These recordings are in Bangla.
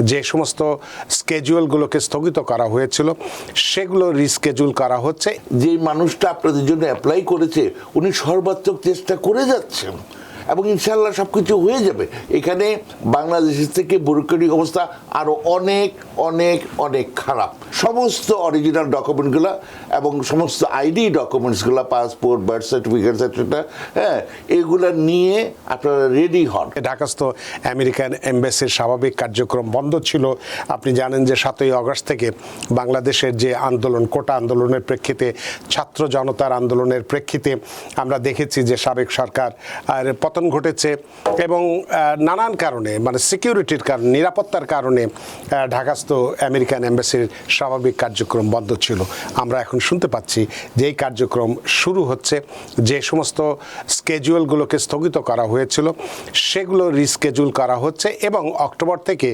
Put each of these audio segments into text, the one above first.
যে সমস্ত স্কেজুয়ালগুলোকে স্থগিত করা হয়েছিল, সেগুলো রিস্কেজুল করা হচ্ছে। যে মানুষটা আপনাদের জন্য অ্যাপ্লাই করেছে, উনি সর্বাত্মক চেষ্টা করে যাচ্ছেন এবং ইনশাল্লাহ সব কিছু হয়ে যাবে। এখানে বাংলাদেশের থেকে ব্যুরোক্রেটিক অবস্থা আরও অনেক অনেক অনেক খারাপ। সমস্ত অরিজিনাল ডকুমেন্টগুলো এবং সমস্ত আইডি ডকুমেন্টসগুলো পাসপোর্ট বার্থ সার্টিফিকেট সার্টিফিকেট হ্যাঁ এগুলো নিয়ে আপনারা রেডি হন। ঢাকাস্থ আমেরিকান এম্বাসির স্বাভাবিক কার্যক্রম বন্ধ ছিল। আপনি জানেন যে সাতই আগস্ট থেকে বাংলাদেশের যে আন্দোলন, কোটা আন্দোলনের প্রেক্ষিতে, ছাত্র জনতার আন্দোলনের প্রেক্ষিতে আমরা দেখেছি যে সাবেক সরকার পতন ঘটেছে এবং নানান কারণে মানে সিকিউরিটির কারণে, নিরাপত্তার কারণে ঢাকাস্থ আমেরিকান এম্বাসির স্বাভাবিক কার্যক্রম বন্ধ ছিল। আমরা এখন শুনতে পাচ্ছি যে এই কার্যক্রম শুরু হচ্ছে, যে সমস্ত স্কেজুয়ালগুলোকে স্থগিত করা হয়েছিল, সেগুলো রিস্কেজুল করা হচ্ছে এবং অক্টোবর থেকে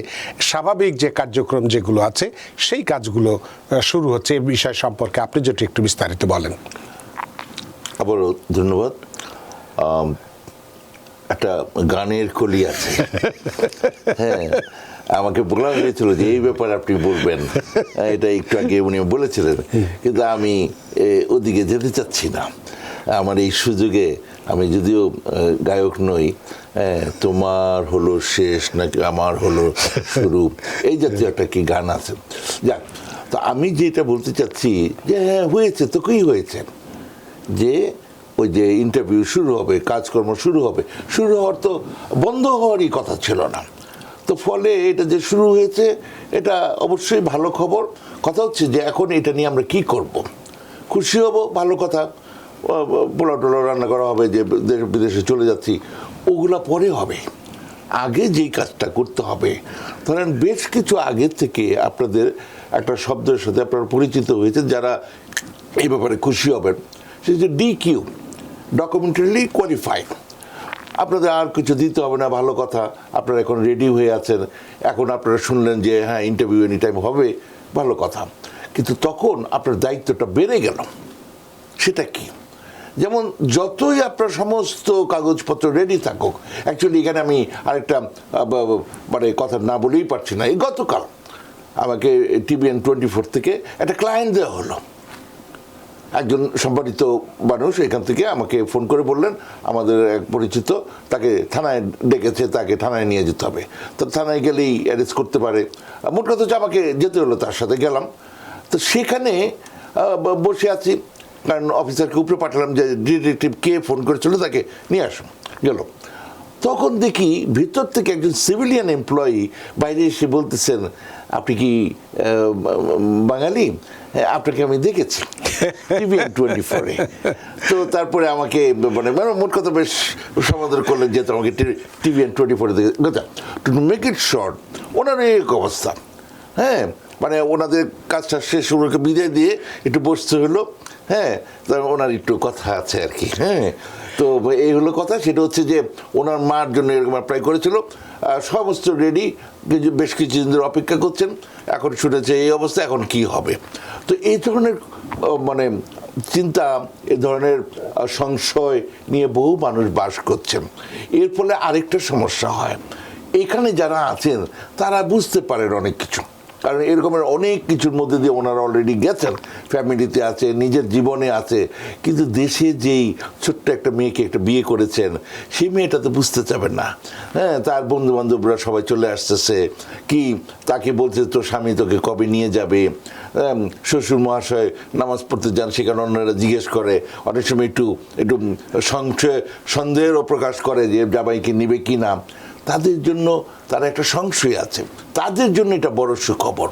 স্বাভাবিক যে কার্যক্রম যেগুলো আছে, সেই কাজগুলো শুরু হচ্ছে এই বিষয় সম্পর্কে। আপনি যদি একটু বিস্তারিত বলেন। আবারও ধন্যবাদ। একটা গানের কলি আছে। হ্যাঁ আমাকে বলা হয়েছিল যে এই ব্যাপারে আপনি বলবেন। হ্যাঁ, এটা একটু আগে উনি বলেছিলেন। কিন্তু আমি ওদিকে যেতে চাচ্ছি না। আমার এই সুযোগে আমি যদিও গায়ক নই তোমার হলো শেষ নাকি আমার হলো শুরু। এই জাতীয় একটা কি গান আছে। যাক তো আমি যেটা বলতে চাচ্ছি যে হ্যাঁ হয়েছে তো কি হয়েছে। যে ওই যে ইন্টারভিউ শুরু হবে, কাজকর্ম শুরু হবে, শুরু হওয়ার তো বন্ধ হওয়ারই কথা ছিল না। তো ফলে এটা যে শুরু হয়েছে, এটা অবশ্যই ভালো খবর। কথা হচ্ছে যে এখন এটা নিয়ে আমরা কি করব। খুশি হব, ভালো কথা। পোলা টোলাও রান্না করা হবে, যে দেশ বিদেশে চলে যাচ্ছি, ওগুলা পরে হবে। আগে যেই কাজটা করতে হবে, ধরেন বেশ কিছু আগে থেকে আপনাদের একটা শব্দের সাথে আপনারা পরিচিত হয়েছেন, যারা এই ব্যাপারে খুশি হবেন। সে যে ডি কিউ ডকুমেন্টারিলি কোয়ালিফাইড আপনাদের আর কিছু দিতে হবে না, ভালো কথা। আপনারা এখন রেডি হয়ে আছেন। এখন আপনারা শুনলেন যে হ্যাঁ ইন্টারভিউ এনি টাইম হবে, ভালো কথা। কিন্তু তখন আপনার দায়িত্বটা বেড়ে গেল। সেটা কি? যেমন, যতই আপনার সমস্ত কাগজপত্র রেডি থাকুক অ্যাকচুয়ালি এখানে আমি আরেকটা মানে কথা না বলেই পারছি না। এই গতকাল আমাকে টিভিএন টোয়েন্টি ফোর থেকে একটা ক্লায়েন্ট দেওয়া হলো। একজন সম্পাদিত মানুষ এখান থেকে আমাকে ফোন করে বললেন, আমাদের এক পরিচিত, তাকে থানায় ডেকেছে, তাকে থানায় নিয়ে যেতে হবে। তো থানায় গেলেই অ্যারেস্ট করতে পারে। মোট কথা হচ্ছে আমাকে যেতে হলো, তার সাথে গেলাম। তো সেখানে বসে আছি। কারণ অফিসারকে উপরে পাঠালাম যে ডিটেকটিভ কে ফোন করেছিল, তাকে নিয়ে আসুন। গেল। তখন দেখি ভিতর থেকে একজন সিভিলিয়ান এমপ্লয়ি বাইরে এসে বলতেছেন আপনি কি বাঙালি? হ্যাঁ, আপনাকে আমি দেখেছি টিভিএন টোয়েন্টি ফোরে তো তারপরে আমাকে মানে মানে মোট কথা বেশ সমাদর করলেন যেহেতু আমাকে টিভিএন টোয়েন্টি ফোরে দেখে টু মেক ইট শর্ট ওনার এক অবস্থা। হ্যাঁ মানে ওনাদের কাজটা শেষ ওনাকে বিদায় দিয়ে একটু বসতে হলো। হ্যাঁ ওনার একটু কথা আছে আর কি। হ্যাঁ তো এই হলো কথা, সেটা হচ্ছে যে ওনার মার জন্য এরকম অ্যাপ্লাই করেছিল। সমস্ত রেডি বেশ কিছুদিন ধরে অপেক্ষা করছেন। এখন শুনেছে এই অবস্থা, এখন কি হবে? তো এই ধরনের মানে চিন্তা, এ ধরনের সংশয় নিয়ে বহু মানুষ বাস করছেন। এর ফলে আরেকটা সমস্যা হয়। এখানে যারা আছেন, তারা বুঝতে পারেন অনেক কিছু। কারণ এরকমের অনেক কিছুর মধ্যে দিয়ে ওনারা অলরেডি গেছেন। ফ্যামিলিতে আছে, নিজের জীবনে আছে। কিন্তু দেশে যেই ছোট্ট একটা মেয়েকে একটা বিয়ে করেছেন, সেই মেয়েটা তো বুঝতে চাবেন না। হ্যাঁ তার বন্ধু বান্ধবরা সবাই চলে আসতেছে। কি, তাকে বলছে, তোর স্বামী তোকে কবে নিয়ে যাবে? শ্বশুর মহাশয় নামাজ পড়তে যান, সেখানে অন্যরা জিজ্ঞেস করে। অনেক সময় একটু একটু সংশয় সন্দেহেরও প্রকাশ করে যে, জামাইকে নিবে কি না? তাদের জন্য তারা একটা সংশয় আছে। তাদের জন্য এটা বড় সুখবর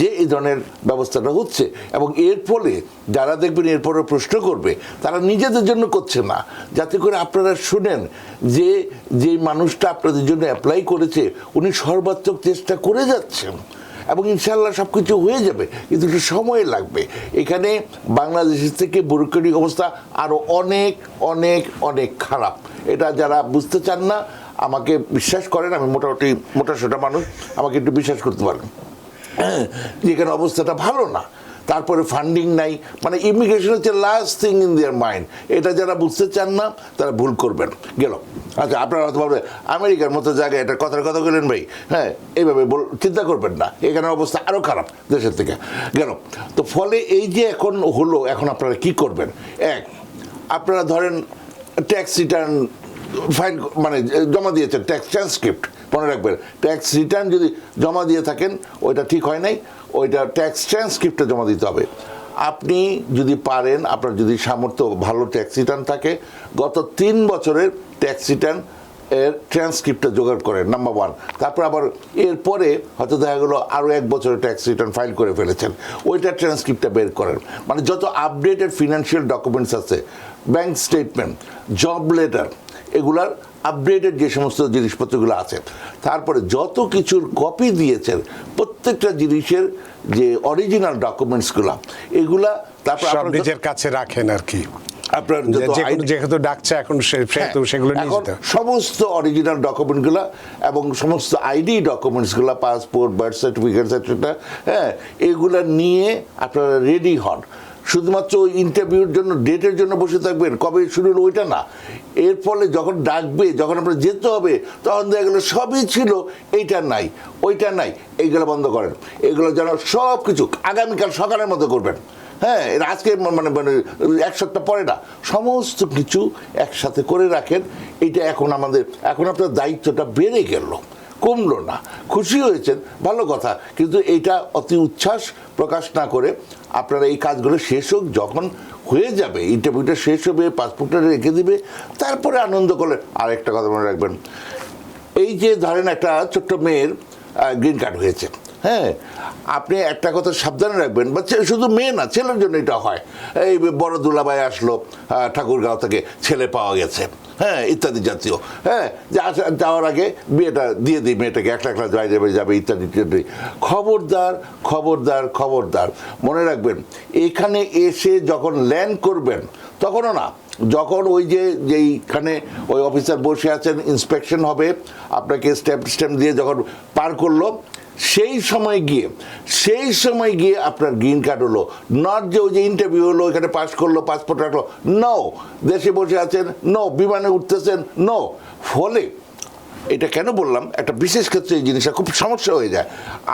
যে এই ধরনের ব্যবস্থাটা হচ্ছে এবং এর ফলে যারা দেখবেন এরপরে প্রশ্ন করবে, তারা নিজেদের জন্য করছে না। যাতে করে আপনারা শুনেন যে যে মানুষটা আপনাদের জন্য অ্যাপ্লাই করেছে, উনি সর্বাত্মক চেষ্টা করে যাচ্ছেন এবং ইনশাল্লাহ সব কিছু হয়ে যাবে, কিন্তু একটু সময় লাগবে। এখানে বাংলাদেশের থেকে ব্যুরোক্রেটিক অবস্থা আরও অনেক অনেক অনেক খারাপ। এটা যারা বুঝতে চান না আমাকে বিশ্বাস করেন, আমি মোটামুটি মোটাসোটা মানুষ, আমাকে একটু বিশ্বাস করতে পারেন। যে এখানে অবস্থাটা ভালো না, তারপরে ফান্ডিং নাই মানে ইমিগ্রেশন হচ্ছে last thing in their mind এটা যারা বুঝতে চান না, তারা ভুল করবেন। গেল। আচ্ছা আপনারা হয়তো আমেরিকার মতো জায়গায় এটা কথার কথা বললেন ভাই। হ্যাঁ এইভাবে বল চিন্তা করবেন না। এখানে অবস্থা আরও খারাপ দেশের থেকে। গেল। তো ফলে এই যে এখন হলো, এখন আপনারা কি করবেন? এক, আপনারা ধরেন ট্যাক্স রিটার্ন ফাইল মানে জমা দিয়েছেন ট্যাক্স ট্রান্সক্রিপ্ট মনে রাখবেন। ট্যাক্স রিটার্ন যদি জমা দিয়ে থাকেন, ওইটা ঠিক হয় নাই, ওইটা ট্যাক্স ট্রান্সক্রিপ্টে জমা দিতে হবে। আপনি যদি পারেন, আপনার যদি সামর্থ্য ভালো ট্যাক্স রিটার্ন থাকে, গত তিন বছরের ট্যাক্স রিটার্ন এর ট্রান্সক্রিপ্টটা জোগাড় করেন নাম্বার ওয়ান তারপর আবার এরপরে হয়তো দেখা গেলো আরও এক বছরের ট্যাক্স রিটার্ন ফাইল করে ফেলেছেন। ওইটা ট্রান্সক্রিপ্টটা বের করেন। মানে যত আপডেটেড ফিনান্সিয়াল ডকুমেন্টস আছে ব্যাংক স্টেটমেন্ট জব লেটার এগুলার আপডেটেড যে সমস্ত জিনিসপত্রগুলো আছে তারপরে যত কিছুর কপি দিয়েছেন প্রত্যেকটা জিনিসের যে অরিজিনাল ডকুমেন্টসগুলো এগুলা তারপর নিজের কাছে রাখেন আর কি। আপনার যেহেতু ডাকছে এখন সেহেতু হ্যাঁ, সেগুলো এখন সমস্ত অরিজিনাল ডকুমেন্টগুলো এবং সমস্ত আইডি ডকুমেন্টসগুলো পাসপোর্ট বার্থ সার্টিফিকেট হ্যাঁ এগুলো নিয়ে আপনারা রেডি হন। শুধুমাত্র ওই ইন্টারভিউর জন্য ডেটের জন্য বসে থাকবেন, কবে শুরু হলো ওইটা না। এর ফলে যখন ডাকবে, যখন আপনার যেতে হবে, তখন দেখা গেলো সবই ছিল, এইটা নাই, ওইটা নাই, এইগুলো বন্ধ করেন। এগুলো যেন সব কিছু আগামীকাল সকালের মতো করবেন। হ্যাঁ এর আজকে মানে মানে এক সপ্তাহ পরে না, সমস্ত কিছু একসাথে করে রাখেন এটা এখন আমাদের, এখন আপনার দায়িত্বটা বেড়ে গেল। কমলো না। খুশি হয়েছেন, ভালো কথা। কিন্তু এইটা অতি উচ্ছ্বাস প্রকাশ না করে আপনারা এই কাজগুলো শেষ হোক, যখন হয়ে যাবে ইন্টারভিউটা শেষ হবে পাসপোর্টটা রেখে দিবে, তারপরে আনন্দ করলে। আরেকটা কথা মনে রাখবেন, এই যে ধরেন একটা ছোট্ট মেয়ের গ্রিন কার্ড হয়েছে হ্যাঁ? আপনি একটা কথা সাবধানে রাখবেন, বা শুধু মেয়ে না, ছেলের জন্য এটা হয়। এই বড় দুলাভাই আসলো ঠাকুরগাঁও থেকে, ছেলে পাওয়া গেছে। হ্যাঁ ইত্যাদি জাতীয়। হ্যাঁ যাওয়ার আগে বিয়েটা দিয়ে দিই, মেয়েটাকে এক লাখ লাখ বাইরে যাবে, ইত্যাদি ইত্যাদি। খবরদার খবরদার খবরদার। মনে রাখবেন, এখানে এসে যখন ল্যান্ড করবেন, তখনও না, যখন ওই যে, যেইখানে ওই অফিসার বসে আছেন, ইন্সপেকশন হবে, আপনাকে স্টেপ স্টেপ দিয়ে যখন পার করল সেই সময় গিয়ে, সেই সময় গিয়ে আপনার গ্রিন কার্ড হলো। নট যে ওই যে ইন্টারভিউ হলো এখানে পাস করল পাসপোর্ট রাখল। নো দেশে বসে আছেন নো বিমানে উঠতেছেন নো ফলে, এটা কেন বললাম? একটা বিশেষ ক্ষেত্রে এই জিনিসটা খুব সমস্যা হয়ে যায়।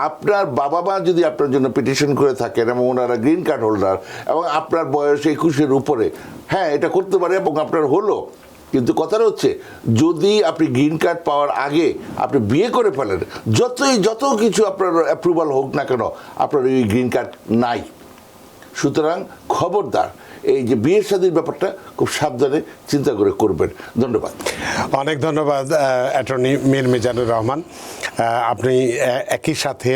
আপনার বাবা মা যদি আপনার জন্য পিটিশন করে থাকেন এবং ওনারা গ্রিন কার্ড হোল্ডার এবং আপনার বয়স একুশের উপরে হ্যাঁ এটা করতে পারে এবং আপনার হলো। কিন্তু কথাটা হচ্ছে, যদি আপনি গ্রিন কার্ড পাওয়ার আগে আপনি বিয়ে করে ফেলেন, যতই যত কিছু আপনার অ্যাপ্রুভাল হোক না কেন, আপনার ওই গ্রিন কার্ড নাই। সুতরাং খবরদার, এই যে বিয়ের শাদীর ব্যাপারটা খুব সাবধানে চিন্তা করে করবেন। ধন্যবাদ। অনেক ধন্যবাদ অ্যাটর্নি মীর মিজানুর রহমান। আপনি একই সাথে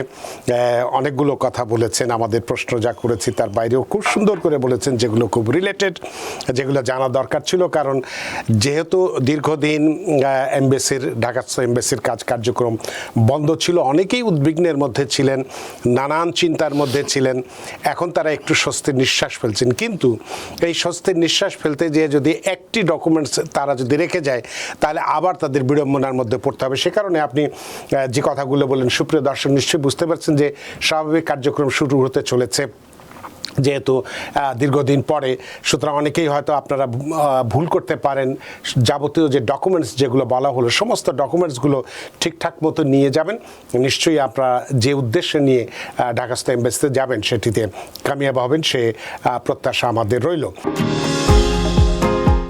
অনেকগুলো কথা বলেছেন, আমাদের প্রশ্ন যা করেছি তার বাইরেও খুব সুন্দর করে বলেছেন, যেগুলো খুব রিলেটেড যেগুলো জানা দরকার ছিল, কারণ যেহেতু দীর্ঘদিন এমবেসির ঢাকাস্থ এমবেসির কাজ কার্যক্রম বন্ধ ছিল, অনেকেই উদ্বিগ্নের মধ্যে ছিলেন, নানান চিন্তার মধ্যে ছিলেন, এখন তারা একটু স্বস্তির নিঃশ্বাস ফেলছেন। কিন্তু এই স্বস্তির নিঃশ্বাস ফেলতে যে যদি একটি ডকুমেন্টস তারা যদি রেখে যায়, তাহলে আবার তাদের বিড়ম্বনার মধ্যে পড়তে হবে। সে কারণে আপনি যে কথাগুলো বলেন সুপ্রিয় দর্শক, নিশ্চয়ই বুঝতে পারছেন যে স্বাভাবিক কার্যক্রম শুরু হতে চলেছে। যেহেতু দীর্ঘদিন পরে, সুতরাং অনেকেই হয়তো আপনারা ভুল করতে পারেন। যাবতীয় যে ডকুমেন্টস যেগুলো বলা হলো, সমস্ত ডকুমেন্টসগুলো ঠিকঠাক মতো নিয়ে যাবেন। নিশ্চয়ই আপনারা যে উদ্দেশ্যে নিয়ে ঢাকাস্থ এম্বাসিতে যাবেন, সেটিতে কামিয়াব হবেন, সে প্রত্যাশা আমাদের রইল।